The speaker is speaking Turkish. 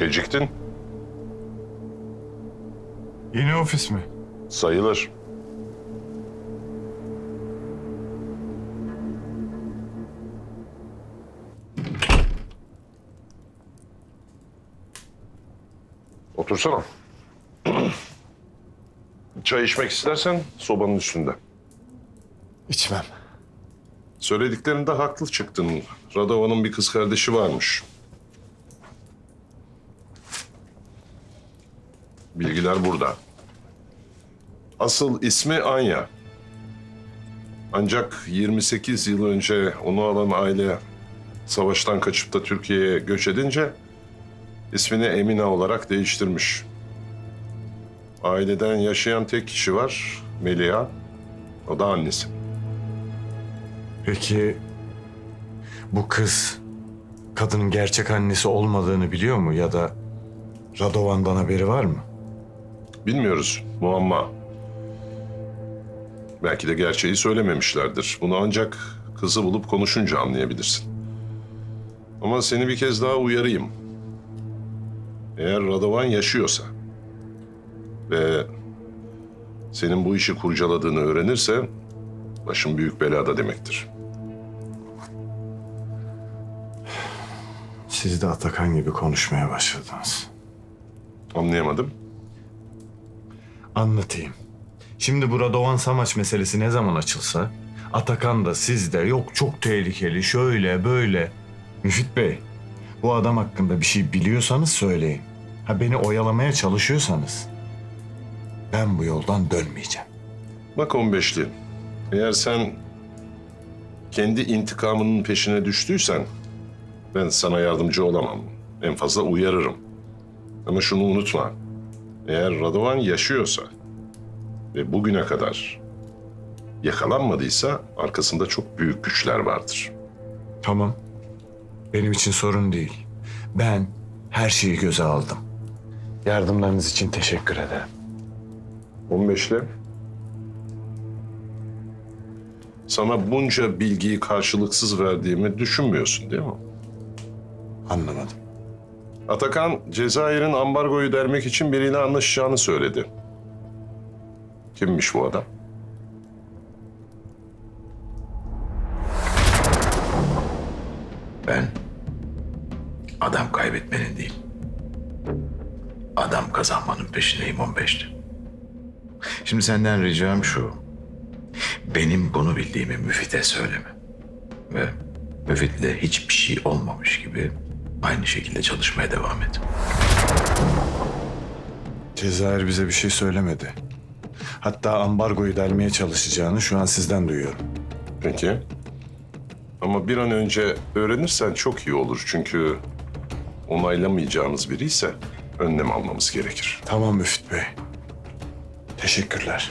Geciktin. Yeni ofis mi? Sayılır. Otursana. Çay içmek istersen sobanın üstünde. İçmem. Söylediklerinde haklı çıktın. Radova'nın bir kız kardeşi varmış. Bilgiler burada. Asıl ismi Anya. Ancak 28 yıl önce onu alan aile savaştan kaçıp da Türkiye'ye göç edince ismini Emine olarak değiştirmiş. Aileden yaşayan tek kişi var, Melia. O da annesi. Peki bu kız kadının gerçek annesi olmadığını biliyor mu ya da Radovan'dan haberi var mı? Bilmiyoruz. Muamma. Belki de gerçeği söylememişlerdir. Bunu ancak kızı bulup konuşunca anlayabilirsin. Ama seni bir kez daha uyarayım. Eğer Radovan yaşıyorsa ve senin bu işi kurcaladığını öğrenirse başın büyük belada demektir. Siz de Atakan gibi konuşmaya başladınız. Anlayamadım. Anlatayım. Şimdi bu Radovan Samaç meselesi ne zaman açılsa Atakan da siz de yok çok tehlikeli şöyle böyle. Müfit Bey bu adam hakkında bir şey biliyorsanız söyleyin. Ha beni oyalamaya çalışıyorsanız ben bu yoldan dönmeyeceğim. Bak 15'li. Eğer sen kendi intikamının peşine düştüysen ben sana yardımcı olamam. En fazla uyarırım. Ama şunu unutma. Eğer Radovan yaşıyorsa ve bugüne kadar yakalanmadıysa arkasında çok büyük güçler vardır. Tamam. Benim için sorun değil. Ben her şeyi göze aldım. Yardımlarınız için teşekkür ederim. 15'li. Sana bunca bilgiyi karşılıksız verdiğimi düşünmüyorsun değil mi? Anlamadım. Atakan Cezayir'in ambargoyu dermek için biriyle anlaşacağını söyledi. Kimmiş bu adam? Ben adam kaybetmenin değil, adam kazanmanın peşindeyim 15'te. Şimdi senden ricam şu. Benim bunu bildiğimi Müfit'e söyleme. Ve Müfit'le hiçbir şey olmamış gibi aynı şekilde çalışmaya devam et. Cezayir bize bir şey söylemedi. Hatta ambargoyu delmeye çalışacağını şu an sizden duyuyorum. Peki. Ama bir an önce öğrenirsen çok iyi olur. Çünkü onaylamayacağımız biri ise önlem almamız gerekir. Tamam Müfit Bey. Teşekkürler.